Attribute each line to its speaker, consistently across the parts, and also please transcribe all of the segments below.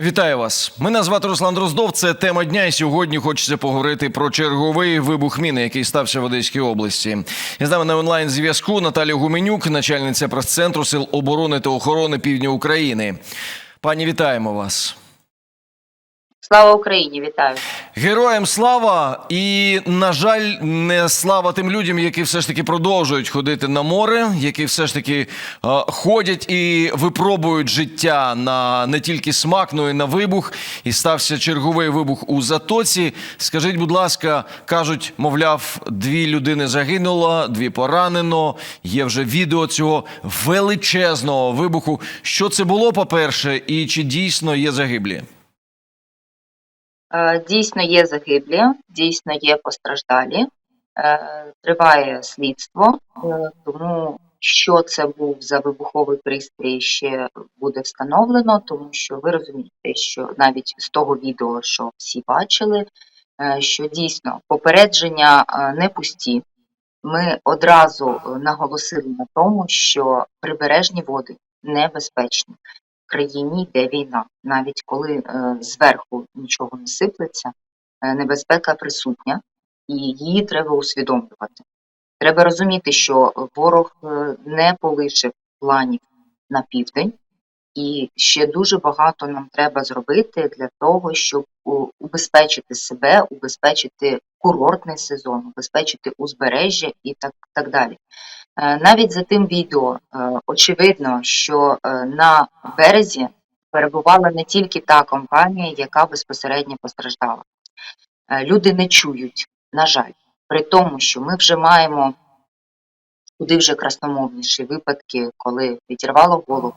Speaker 1: Вітаю вас. Мене звати Руслан Дроздов. Це тема дня. І сьогодні хочеться поговорити про черговий вибух міни, який стався в Одеській області. І з нами на онлайн зв'язку Наталя Гуменюк, начальниця прес-центру Сил оборони та охорони Півдня України. Пані, вітаємо вас.
Speaker 2: Слава Україні, вітаю.
Speaker 1: Героям слава і, на жаль, не слава тим людям, які все ж таки продовжують ходити на море, які все ж таки е, ходять і випробують життя на не тільки смак, но й на вибух. І стався черговий вибух у затоці. Скажіть, будь ласка, кажуть, мовляв, дві людини загинуло, дві поранено. Є вже відео цього величезного вибуху. Що це було, по-перше, і чи дійсно є загиблі?
Speaker 2: Е, Дійсно є загиблі, дійсно є постраждалі. Е, Триває слідство, е, тому що це був за вибуховий пристрій, ще буде встановлено, тому що ви розумієте, що навіть з того відео, що всі бачили, що дійсно попередження не пусті. Ми одразу наголосили на тому, що прибережні води небезпечні. Країні йде війна. Навіть коли е, зверху нічого не сиплеться, е, небезпека присутня, і її треба усвідомлювати. Треба розуміти, що ворог е, не полишив планів на південь, і ще дуже багато нам треба зробити для того, щоб убезпечити себе, убезпечити курортний сезон, убезпечити узбережжя і так, так далі. Е, Навіть за тим відео е, очевидно, що е, на березі перебувала не тільки та компанія, яка безпосередньо постраждала. Люди не чують, на жаль, при тому, що ми вже маємо куди вже красномовніші випадки, коли відірвало голову,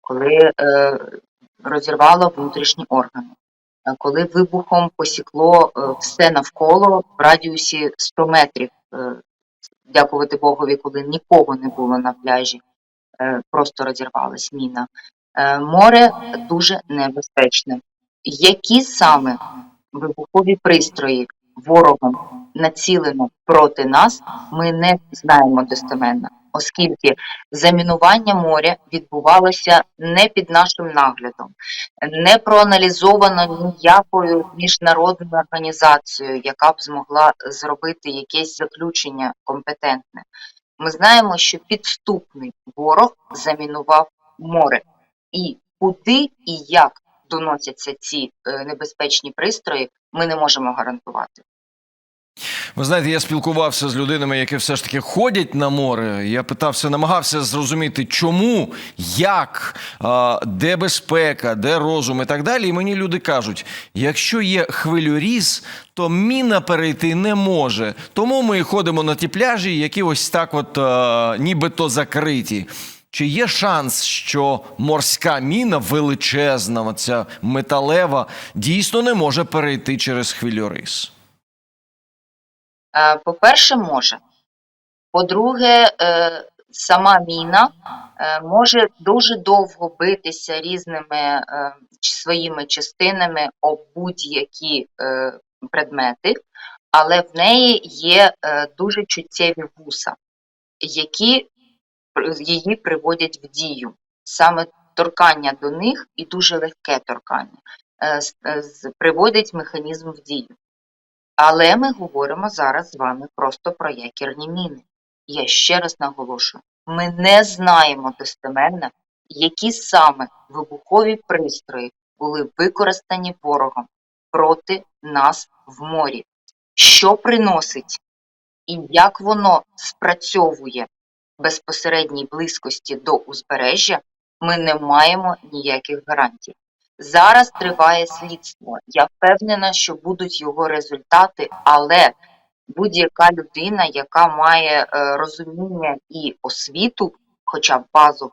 Speaker 2: коли е, розірвало внутрішні органи, коли вибухом посікло все навколо в радіусі 100 метрів. Дякувати Богові, коли нікого не було на пляжі, е, просто розірвалась міна. Е, Море дуже небезпечне. Які саме вибухові пристрої ворогом націлено проти нас, ми не знаємо достеменно, оскільки замінування моря відбувалося не під нашим наглядом, не проаналізовано ніякою міжнародною організацією, яка б змогла зробити якесь заключення компетентне. Ми знаємо, що підступний ворог замінував море, і куди і як доносяться ці е, небезпечні пристрої, ми не можемо гарантувати.
Speaker 1: Ви знаєте, я спілкувався з людинами, які все ж таки ходять на море. Я питався, намагався зрозуміти, чому, як, де безпека, де розум і так далі. І мені люди кажуть: якщо є хвилюріз, то міна перейти не може. Тому ми ходимо на ті пляжі, які ось так, от нібито закриті. Чи є шанс, що морська міна величезна, ця металева, дійсно не може перейти через хвильориз?
Speaker 2: Е, По-перше, може. По-друге, е, сама міна е, може дуже довго битися різними своїми частинами об будь-які предмети, але в неї є дуже чуттєві вуса, які її приводять в дію. Саме торкання до них і дуже легке торкання приводить механізм в дію. Але ми говоримо зараз з вами просто про якірні міни. Я ще раз наголошую: ми не знаємо достеменно, які саме вибухові пристрої були використані ворогом проти нас в морі, що приносить і як воно спрацьовує в безпосередній близькості до узбережжя, ми не маємо ніяких гарантій. Зараз триває слідство. Я впевнена, що будуть його результати, але будь-яка людина, яка має е, розуміння і освіту, хоча б базу,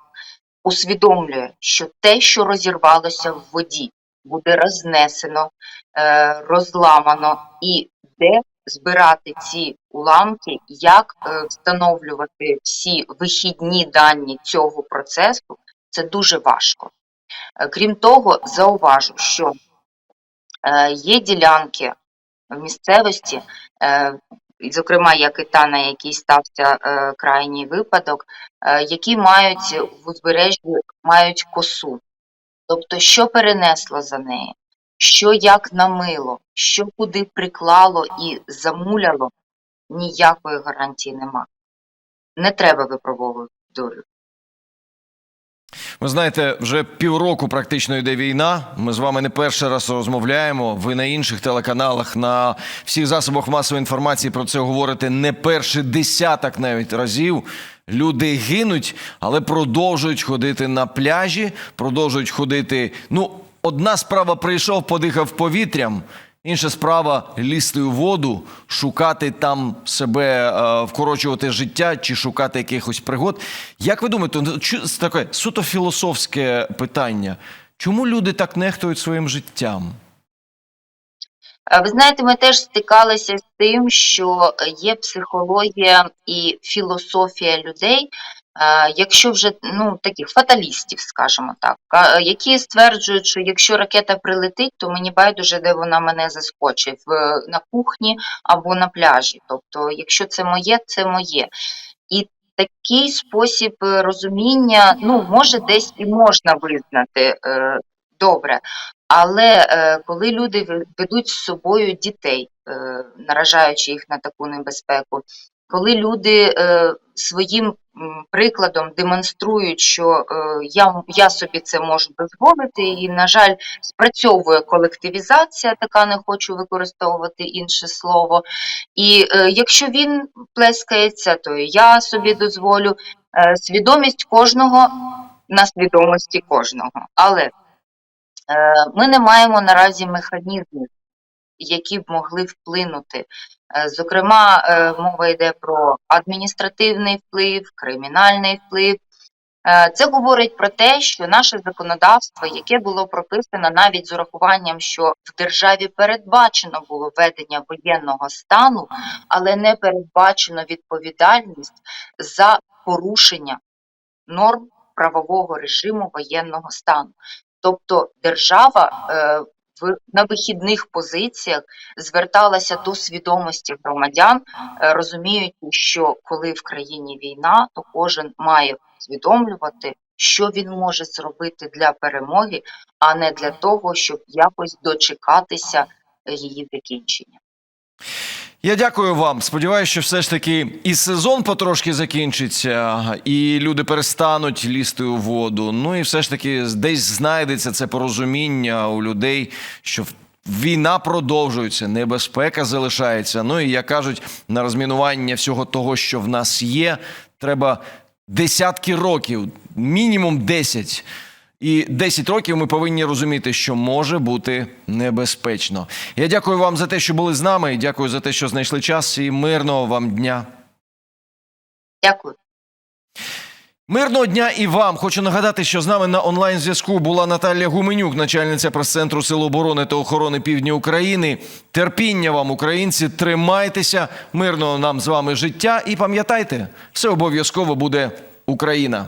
Speaker 2: усвідомлює, що те, що розірвалося в воді, буде рознесено, е, розламано, і де збирати ці уламки, як е, встановлювати всі вихідні дані цього процесу, це дуже важко. Е, Крім того, зауважу, що е, є ділянки в місцевості, е, зокрема, як і та, на якій стався крайній випадок, які мають в узбережжі мають косу. Тобто, що перенесло за неї, що як намило, що куди приклало і замуляло, ніякої гарантії нема. Не треба випробовувати долю.
Speaker 1: Ви знаєте, вже півроку практично йде війна. Ми з вами не перший раз розмовляємо. Ви на інших телеканалах, на всіх засобах масової інформації про це говорите не перший десяток навіть разів. Люди гинуть, але продовжують ходити на пляжі, продовжують ходити. Ну, одна справа прийшов, подихав повітрям. Інша справа лізти у воду, шукати там себе, е, вкорочувати життя чи шукати якихось пригод. Як ви думаєте, ну, таке суто філософське питання? Чому люди так нехтують своїм життям?
Speaker 2: Е, Ви знаєте, ми теж стикалися з тим, що є психологія і філософія людей, якщо вже ну таких фаталістів, скажімо так, які стверджують, що якщо ракета прилетить, то мені байдуже, де вона мене заскочить на кухні або на пляжі. Тобто, якщо це моє, це моє. І такий спосіб е, розуміння, ну може, десь і можна визнати е, добре. Але е, коли люди ведуть з собою дітей, наражаючи їх на таку небезпеку, коли люди е, своїм прикладом демонструють, що е, я, я собі це можу дозволити, і, на жаль, спрацьовує колективізація, така не хочу використовувати інше слово. І е, якщо він плескається, то я собі дозволю. Свідомість кожного на свідомості кожного. Але Ми не маємо наразі механізмів, які б могли вплинути. Е, Зокрема, е, мова йде про адміністративний вплив, кримінальний вплив. Е, Це говорить про те, що наше законодавство, яке було прописано навіть з урахуванням, що в державі передбачено було введення воєнного стану, але не передбачено відповідальність за порушення норм правового режиму воєнного стану. Тобто держава на вихідних позиціях зверталася до свідомості громадян, е, розуміючи, що коли в країні війна, то кожен має усвідомлювати, що він може зробити для перемоги, а не для того, щоб якось дочекатися її закінчення.
Speaker 1: Я дякую вам. Сподіваюся, що все ж таки і сезон потрошки закінчиться, і люди перестануть лізти у воду. Ну і все ж таки десь знайдеться це порозуміння у людей, що війна продовжується, небезпека залишається. Ну і як кажуть, на розмінування всього того, що в нас є, треба десятки років, мінімум 10. І 10 років ми повинні розуміти, що може бути небезпечно. Я дякую вам за те, що були з нами. Дякую за те, що знайшли час, і мирного вам дня.
Speaker 2: Дякую.
Speaker 1: Мирного дня і вам. Хочу нагадати, що з нами на онлайн зв'язку була Наталія Гуменюк, начальниця прес-центру Сил оборони та охорони Півдня України. Терпіння вам, українці, тримайтеся, мирного нам з вами життя. І пам'ятайте, все обов'язково буде Україна.